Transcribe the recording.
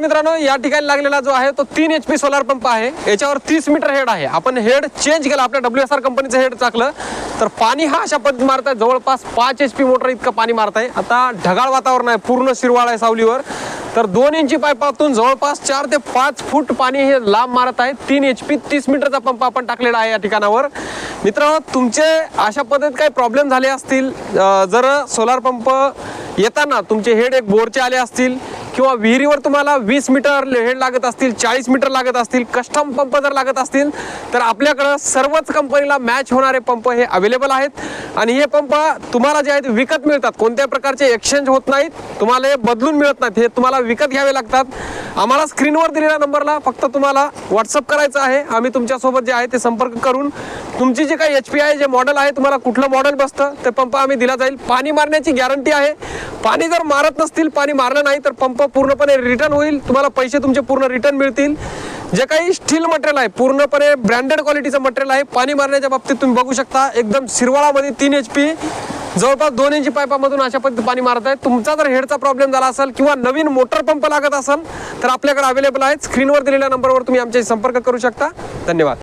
मित्रांनो या ठिकाणी लागलेला जो आहे तो तीन एच पी सोलार पंप आहे. याच्यावर तीस मीटर हेड आहे. आपण हेड चेंज केला आपल्या डब्ल्यू एस आर कंपनीचं हेड टाकलं तर पाणी हा अशा पद्धतीत मारत आहे जवळपास पाच एच पी मोटर इतकं पाणी मारत आहे आता ढगाळ वातावरण आहे पूर्ण शिरवाळ आहे सावलीवर. तर दोन इंची पाईपातून जवळपास चार ते पाच फूट पाणी हे लांब मारत आहे. तीन एच पी तीस मीटरचा पंप आपण टाकलेला आहे या ठिकाणावर. मित्रांनो तुमचे अशा पद्धतीत काही प्रॉब्लेम झाले असतील जर सोलार पंप येताना तुमचे हेड एक बोरचे आले असतील किंवा विहिरीवर तुम्हाला वीस मीटर हेड लागत असतील चाळीस मीटर लागत असतील कस्टम पंप जर लागत असतील तर आपल्याकडं सर्वच कंपनीला मॅच होणारे पंप हे अवेलेबल आहेत. आणि हे पंप तुम्हाला जे आहेत विकत मिळतात. कोणत्याही प्रकारचे एक्सचेंज होत नाहीत. तुम्हाला हे बदलून मिळत नाहीत. हे तुम्हाला विकत घ्यावे लागतात. आम्हाला स्क्रीनवर दिलेल्या नंबरला फक्त तुम्हाला व्हॉट्सअप करायचं आहे. आम्ही तुमच्यासोबत जे आहे ते संपर्क करून तुमची जे काही एच पी आहे जे मॉडेल आहे तुम्हाला कुठलं मॉडेल बसतं ते पंप आम्ही दिला जाईल. पाणी मारण्याची गॅरंटी आहे. पाणी जर मारत नसतील पाणी मारलं नाही तर पंप पूर्णपणे रिटर्न होईल तुम्हाला पैसे तुमचे पूर्ण रिटर्न मिळतील. जे काही स्टील मटेरियल आहे पूर्णपणे ब्रँडेड क्वालिटीचं मटेरियल आहे. पाणी मारण्याच्या बाबतीत तुम्ही बघू शकता एकदम शिरवाळामध्ये तीन एच पी जवळपास दोन इंची पाईपामधून अशा पद्धती पाणी मारत आहे तुमचा जर हेडचा प्रॉब्लेम झाला असेल किंवा नवीन मोटर पंप लागत असेल तर आपल्याकडे अवेलेबल आहे. स्क्रीनवर दिलेल्या नंबरवर तुम्ही आमच्याशी संपर्क करू शकता. धन्यवाद.